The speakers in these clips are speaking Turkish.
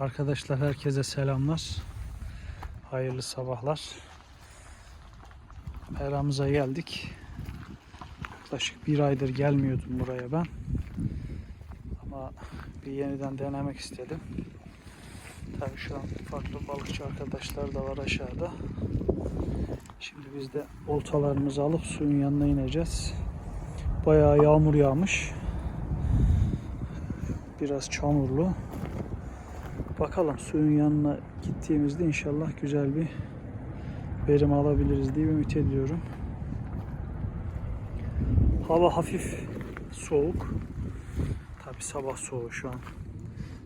Arkadaşlar herkese selamlar. Hayırlı sabahlar. Meramıza geldik. Yaklaşık bir aydır gelmiyordum buraya ben. Ama bir yeniden denemek istedim. Tabii şu an farklı balıkçı arkadaşlar da var aşağıda. Şimdi biz de oltalarımızı alıp suyun yanına ineceğiz. Bayağı yağmur yağmış. Biraz çamurlu. Bakalım suyun yanına gittiğimizde inşallah güzel bir verim alabiliriz diye ümit ediyorum. Hava hafif soğuk. Tabi sabah soğuğu şu an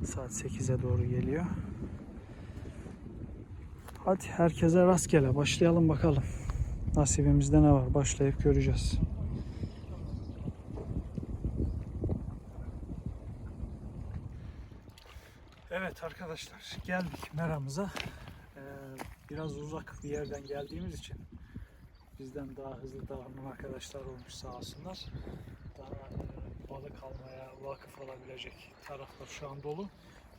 saat 8'e doğru geliyor. Hadi herkese rastgele başlayalım bakalım. Nasibimizde ne var başlayıp göreceğiz. Evet arkadaşlar geldik meramıza. Ee, biraz uzak bir yerden geldiğimiz için bizden daha hızlı davranan arkadaşlar olmuş sağ olsunlar. Daha e, balık almaya vakıf olabilecek taraflar şu an dolu.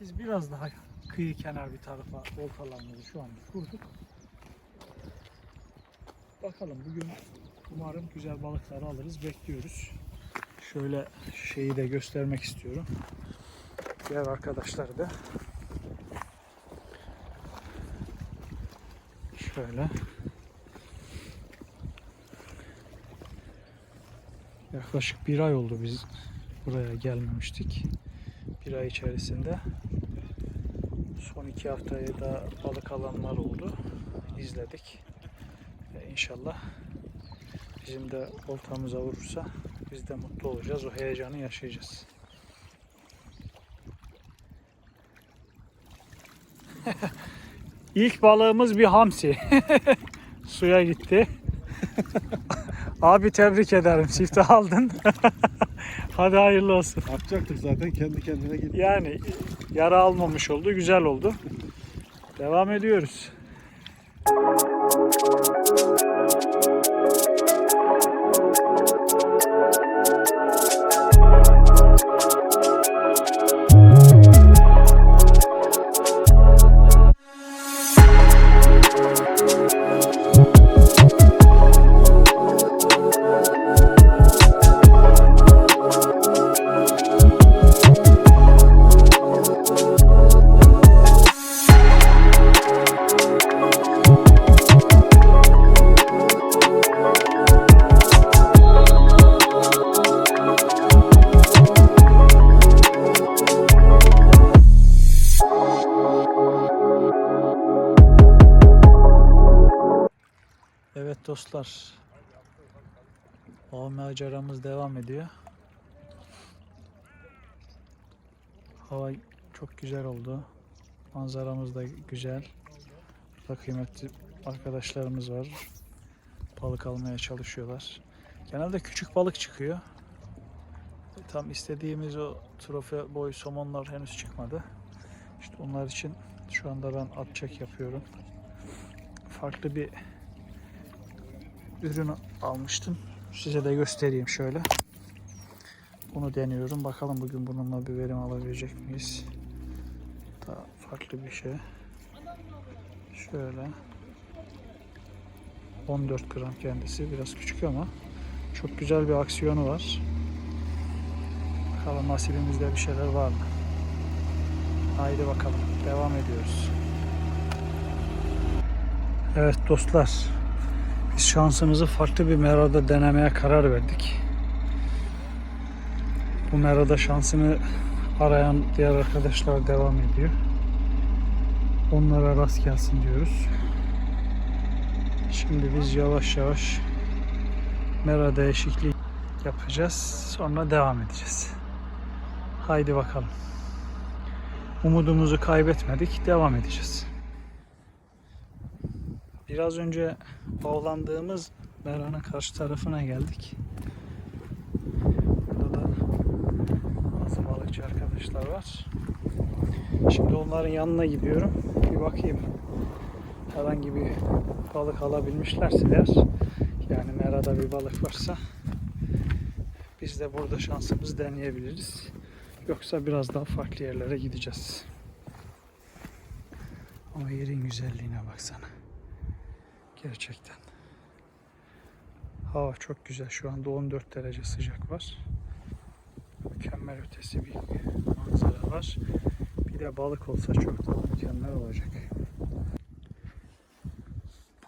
Biz biraz daha kıyı kenar bir tarafa oltalarımızı şu an kurduk. Bakalım bugün umarım güzel balıkları alırız. Bekliyoruz. Şöyle şeyi de göstermek istiyorum. Diğer arkadaşlar da şöyle yaklaşık bir ay oldu biz buraya gelmemiştik. Bir ay içerisinde son iki haftayı da balık alanlar oldu. izledik. Ve inşallah bizim de oltamıza vurursa biz de mutlu olacağız. O heyecanı yaşayacağız. İlk balığımız bir hamsi. Suya gitti. Abi tebrik ederim. Çifte aldın. Hadi hayırlı olsun. Atacaktık zaten kendi kendine gitti. Yani yara almamış oldu. Güzel oldu. Devam ediyoruz. Evet dostlar. O maceramız devam ediyor. Hava çok güzel oldu. Manzaramız da güzel. Burada kıymetli arkadaşlarımız var. Balık almaya çalışıyorlar. Genelde küçük balık çıkıyor. Tam istediğimiz o trofe boy somonlar henüz çıkmadı. İşte onlar için şu anda ben at çek yapıyorum. Farklı bir ürün almıştım. Size de göstereyim şöyle. Bunu deniyorum. Bakalım bugün bununla bir verim alabilecek miyiz? Daha farklı bir şey. Şöyle. 14 gram kendisi. Biraz küçük ama çok güzel bir aksiyonu var. Bakalım nasibimizde bir şeyler var mı? Haydi bakalım. Devam ediyoruz. Evet dostlar. Şansımızı farklı bir merada denemeye karar verdik. Bu merada şansını arayan diğer arkadaşlar devam ediyor. Onlara rast gelsin diyoruz. Şimdi biz yavaş yavaş mera değişikliği yapacağız. Sonra devam edeceğiz. Haydi bakalım. Umudumuzu kaybetmedik. Devam edeceğiz. Biraz önce avlandığımız meranın karşı tarafına geldik. Burada da bazı balıkçı arkadaşlar var. Şimdi onların yanına gidiyorum. Bir bakayım. Herhangi bir balık alabilmişlerse eğer yani merada bir balık varsa biz de burada şansımızı deneyebiliriz. Yoksa biraz daha farklı yerlere gideceğiz. Ama yerin güzelliğine baksana. Gerçekten. Hava çok güzel. Şu anda 14 derece sıcak var. Mükemmel ötesi bir manzara var. Bir de balık olsa çok daha mükemmel olacak.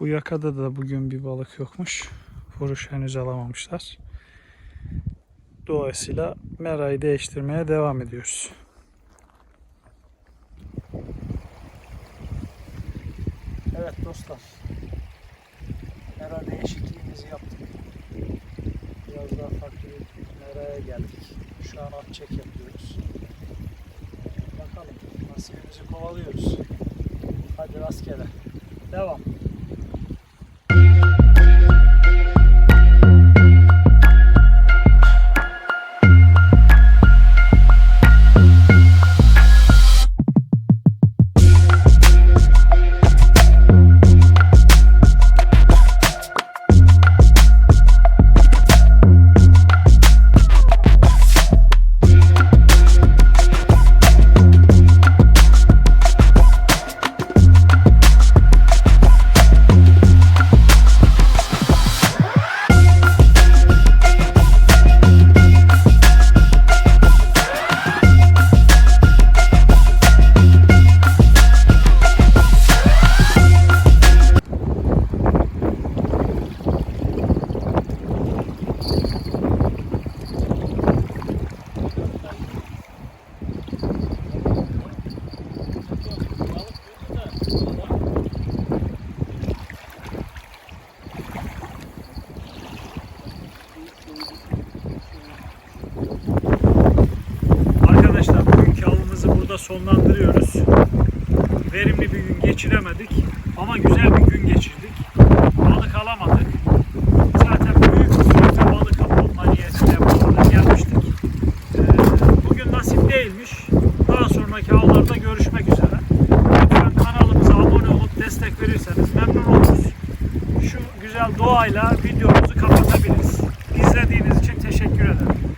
Bu yakada da bugün bir balık yokmuş. Vuruş henüz alamamışlar. Dolayısıyla merayı değiştirmeye devam ediyoruz. Evet dostlar. Mera değişikliğimizi yaptık. Biraz daha farklı bir meraya geldik. Şu an çek yapıyoruz. Bakalım nasibimizi kovalıyoruz. Hadi rastgele. Devam. burada sonlandırıyoruz. Verimli bir gün geçiremedik ama güzel bir gün geçirdik. Balık alamadık. Zaten büyük bir balık avlanma niyetiyle buralara gelmiştik. Ee, bugün nasip değilmiş. Daha sonraki avlarda görüşmek üzere. Lütfen kanalımıza abone olup destek verirseniz memnun oluruz. Şu güzel doğayla videomuzu kapatabiliriz. İzlediğiniz için teşekkür ederim.